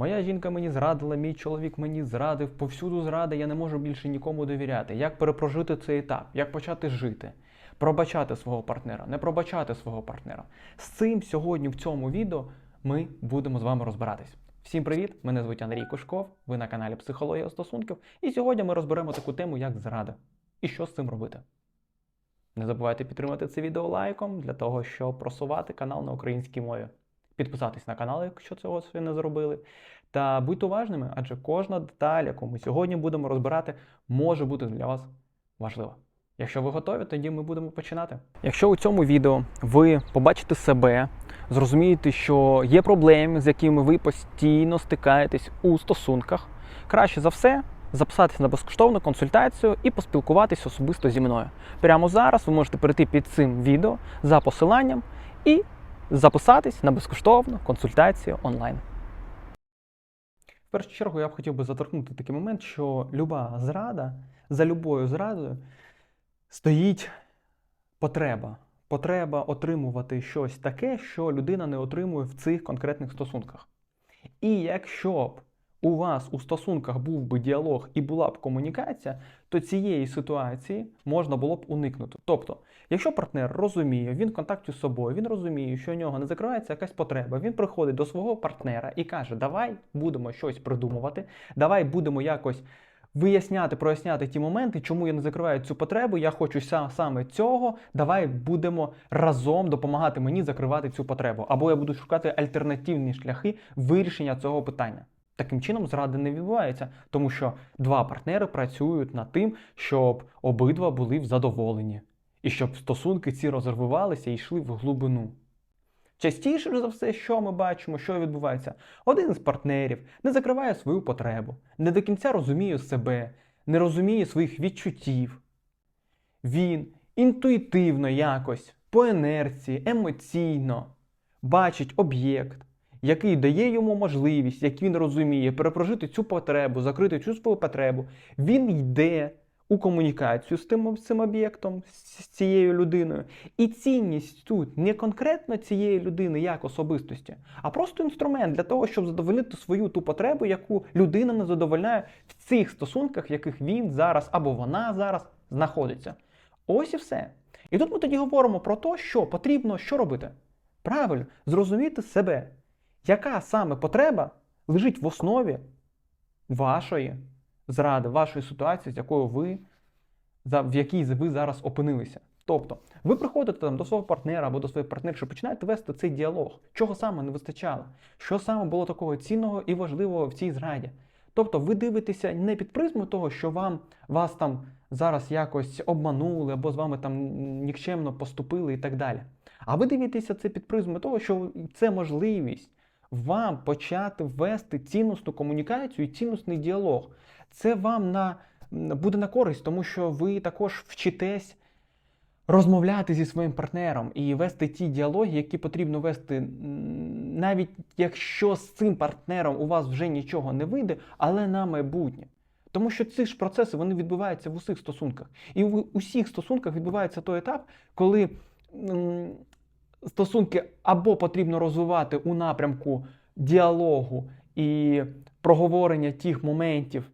Моя жінка мені зрадила, мій чоловік мені зрадив, повсюду зрада, я не можу більше нікому довіряти. Як перепрожити цей етап? Як почати жити? Пробачати свого партнера, не пробачати свого партнера. З цим сьогодні в цьому відео ми будемо з вами розбиратись. Всім привіт! Мене звуть Андрій Кушков, ви на каналі Психологія стосунків. І сьогодні ми розберемо таку тему, як зрада. І що з цим робити. Не забувайте підтримати це відео лайком для того, щоб просувати канал на українській мові. Підписатись на канал, якщо цього ще не зробили. Та будьте уважними, адже кожна деталь, яку ми сьогодні будемо розбирати, може бути для вас важлива. Якщо ви готові, тоді ми будемо починати. Якщо у цьому відео ви побачите себе, зрозумієте, що є проблеми, з якими ви постійно стикаєтесь у стосунках, краще за все записатися на безкоштовну консультацію і поспілкуватись особисто зі мною. Прямо зараз ви можете перейти під цим відео за посиланням і записатись на безкоштовну консультацію онлайн. В першу чергу я б хотів би заторкнути такий момент, що люба зрада, за любою зрадою стоїть потреба. Потреба отримувати щось таке, що людина не отримує в цих конкретних стосунках. І якщо б у вас у стосунках був би діалог і була б комунікація, то цієї ситуації можна було б уникнути. Тобто, якщо партнер розуміє, він в контакті з собою, він розуміє, що у нього не закривається якась потреба, він приходить до свого партнера і каже: Давай будемо щось придумувати, давай будемо якось. Виясняти, проясняти ті моменти, чому я не закриваю цю потребу, я хочу са- саме цього. Давай будемо разом допомагати мені закривати цю потребу. Або я буду шукати альтернативні шляхи вирішення цього питання. Таким чином, зради не відбувається, тому що два партнери працюють над тим, щоб обидва були в задоволенні, і щоб стосунки ці розвивалися і йшли в глибину. Частіше за все, що ми бачимо, що відбувається? Один із партнерів не закриває свою потребу, не до кінця розуміє себе, не розуміє своїх відчуттів. Він інтуїтивно якось, по інерції, емоційно бачить об'єкт, який дає йому можливість, як він розуміє, перепрожити цю потребу, закрити цю свою потребу. Він йде у комунікацію з тим цим об'єктом, з цією людиною. І цінність тут не конкретно цієї людини як особистості, а просто інструмент для того, щоб задовольнити свою ту потребу, яку людина не задовольняє в цих стосунках, в яких він зараз або вона зараз знаходиться. Ось і все. І тут ми тоді говоримо про те, що потрібно що робити. Правильно, зрозуміти себе, яка саме потреба лежить в основі вашої зради, вашої ситуації, з якою ви, в якій ви зараз опинилися. Тобто, ви приходите там до свого партнера або до своєї партнерші, починаєте вести цей діалог. Чого саме не вистачало? Що саме було такого цінного і важливого в цій зраді? Тобто, ви дивитеся не під призму того, що вам вас там зараз якось обманули, або з вами там нікчемно поступили і так далі. А ви дивитеся це під призму того, що це можливість вам почати вести цінностну комунікацію і цінностний діалог. Це вам на, буде на користь, тому що ви також вчитесь розмовляти зі своїм партнером і вести ті діалоги, які потрібно вести, навіть якщо з цим партнером у вас вже нічого не вийде, але на майбутнє. Тому що ці ж процеси вони відбуваються в усіх стосунках. І в усіх стосунках відбувається той етап, коли стосунки або потрібно розвивати у напрямку діалогу і проговорення тих моментів,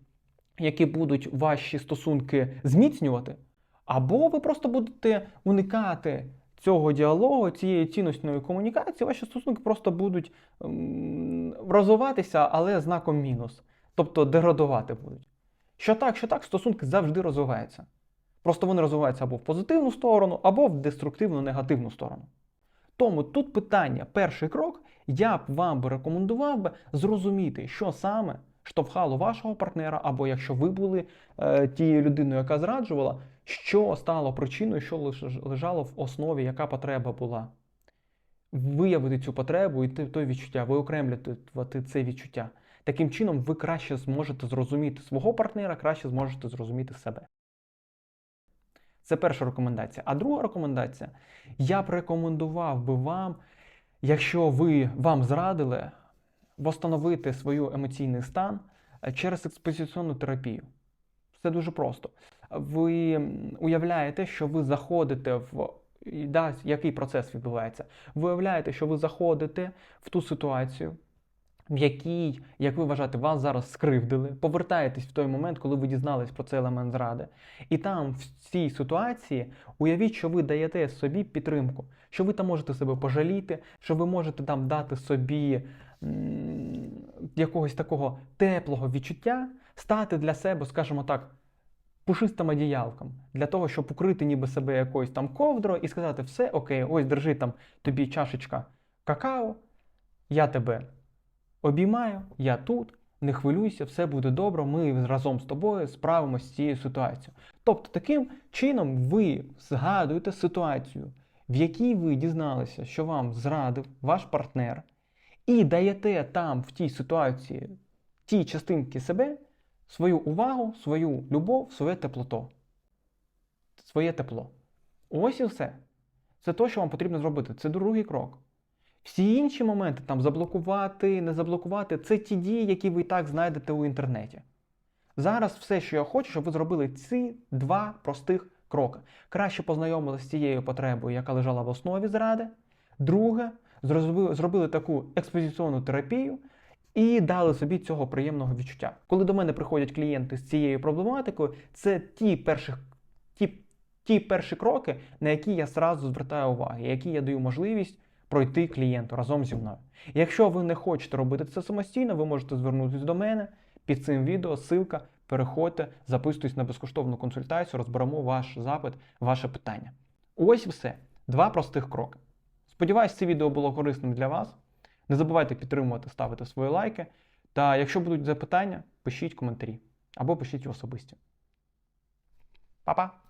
які будуть ваші стосунки зміцнювати, або ви просто будете уникати цього діалогу, цієї цінностної комунікації, ваші стосунки просто будуть розвиватися, але знаком мінус. Тобто деградувати будуть. Що так, що так, стосунки завжди розвиваються. Просто вони розвиваються або в позитивну сторону, або в деструктивну негативну сторону. Тому тут питання, перший крок, я б вам би рекомендував би зрозуміти, що саме штовхало вашого партнера, або якщо ви були е, тією людиною, яка зраджувала, що стало причиною, що лежало в основі, яка потреба була. Виявити цю потребу і те- відчуття, виокремлювати це відчуття. Таким чином, ви краще зможете зрозуміти свого партнера, краще зможете зрозуміти себе. Це перша рекомендація. А друга рекомендація: я б рекомендував би вам, якщо ви вам зрадили, восстановити свій емоційний стан е, через експозиційну терапію. Все дуже просто. Ви уявляєте, що ви заходите в. Да, який процес відбувається? Ви уявляєте, що ви заходите в ту ситуацію, в якій, як ви вважаєте, вас зараз скривдили, повертаєтесь в той момент, коли ви дізнались про цей елемент зради. І там, в цій ситуації, уявіть, що ви даєте собі підтримку, що ви там можете себе пожаліти, що ви можете там дати собі якогось такого теплого відчуття, стати для себе, скажімо так, пушистим одіялком, для того, щоб укрити ніби себе якоюсь там ковдрою і сказати, все окей, ось держи там тобі чашечка какао, я тебе обіймаю, я тут, не хвилюйся, все буде добре, ми разом з тобою справимося з цією ситуацією. Тобто, таким чином ви згадуєте ситуацію, в якій ви дізналися, що вам зрадив ваш партнер, і даєте там, в тій ситуації, ті частинки себе, свою увагу, свою любов, своє теплото. Своє тепло. Ось і все. Це те, що вам потрібно зробити. Це другий крок. Всі інші моменти, там заблокувати, не заблокувати, це ті дії, які ви і так знайдете у інтернеті. Зараз все, що я хочу, щоб ви зробили ці два простих кроки. Краще познайомилися з цією потребою, яка лежала в основі зради. Друге, зробили, таку експозиційну терапію і дали собі цього приємного відчуття. Коли до мене приходять клієнти з цією проблематикою, це ті перші, ті, ті перші кроки, на які я зразу звертаю увагу, які я даю можливість пройти клієнту разом зі мною. Якщо ви не хочете робити це самостійно, ви можете звернутися до мене під цим відео, ссылка, переходьте, записуйтесь на безкоштовну консультацію, розберемо ваш запит, ваше питання. Ось все. Два простих кроки. Сподіваюсь, це відео було корисним для вас. Не забувайте підтримувати, ставити свої лайки. Та якщо будуть запитання, пишіть коментарі або пишіть особисті. Па-па!